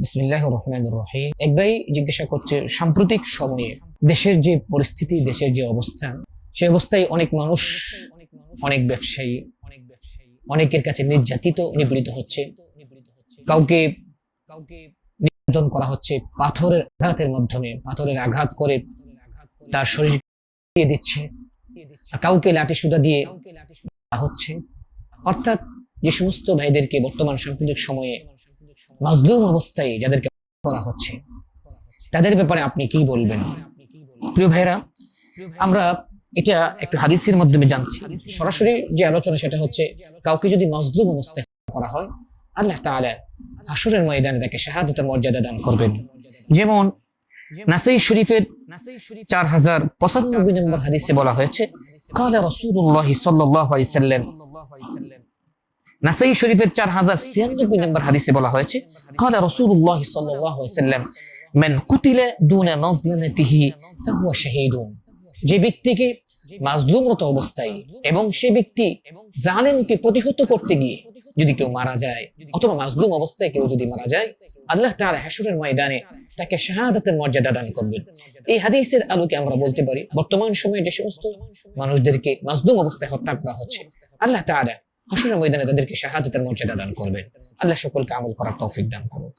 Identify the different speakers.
Speaker 1: বিসমিল্লাহ রহমান রহিম। এক ভাই জিজ্ঞাসা করছে, সাম্প্রতিক সময়ে দেশের যে পরিস্থিতি, দেশের যে অবস্থা অবস্থায় অনেক মানুষ, অনেক ব্যবসায়ী, অনেকের কাছে নির্যাতিত, নিপীড়িত হচ্ছে। কাউকে কাউকে নির্যাতন করা হচ্ছে পাথরের আঘাতের মাধ্যমে, পাথরের আঘাত করে তার শরীর দিয়ে দিচ্ছে। কাউকে লাঠি সুদা দিয়ে হচ্ছে। অর্থাৎ যে সমস্ত ভাইদেরকে বর্তমান সাম্প্রতিক সময়ে মাজলুম অবস্থায় যাদেরকে করা হচ্ছে তাদের ব্যাপারে আপনি কি বলবেন প্রিয় ভাইরা আমরা এটা একটু হাদিসের মাধ্যমে জানছি সরাসরি যে আলোচনা সেটা হচ্ছে কাউকে যদি মাজলুম অবস্থায় করা হয় আল্লাহ তাআলা হাসরের ময়দানে তাকে শাহাদতের মর্যাদা দান করবেন যেমন নাসাই শরীফের চার হাজার পঁচানব্বই নম্বর হাদিসে বলা হয়েছে قال رسول الله صلى الله عليه وسلم নাসাই শরীফের চার হাজার ছিয়ানব্বই নম্বর হাদিসে বলা হয়েছে, কালা রসুল্লাহ সাল্লাম মেন কুতিলে দুনা মাজলামাতিহি, ফাহুয়া শাহীদুন। যে ব্যক্তিকে মাজলুমরত অবস্থায় এবং সে ব্যক্তি জালেমকে প্রতিহত করতে গিয়ে যদি কেউ মারা যায়, অথবা মাজলুম অবস্থায় কেউ যদি মারা যায়, আল্লাহ তার হাসুরের ময়দানে তাকে শাহাদাতের মর্যাদা দান করবেন। এই হাদিসের আলোকে আমরা বলতে পারি, বর্তমান সময়ে যে সমস্ত মানুষদেরকে মাজলুম অবস্থায় হত্যা করা হচ্ছে, আল্লাহ তারা হাসরের ময়দানে তাদেরকে শাহাদাতের মর্যাদা দান করবেন আল্লাহ সকলকে আমল করার তৌফিক দান করুন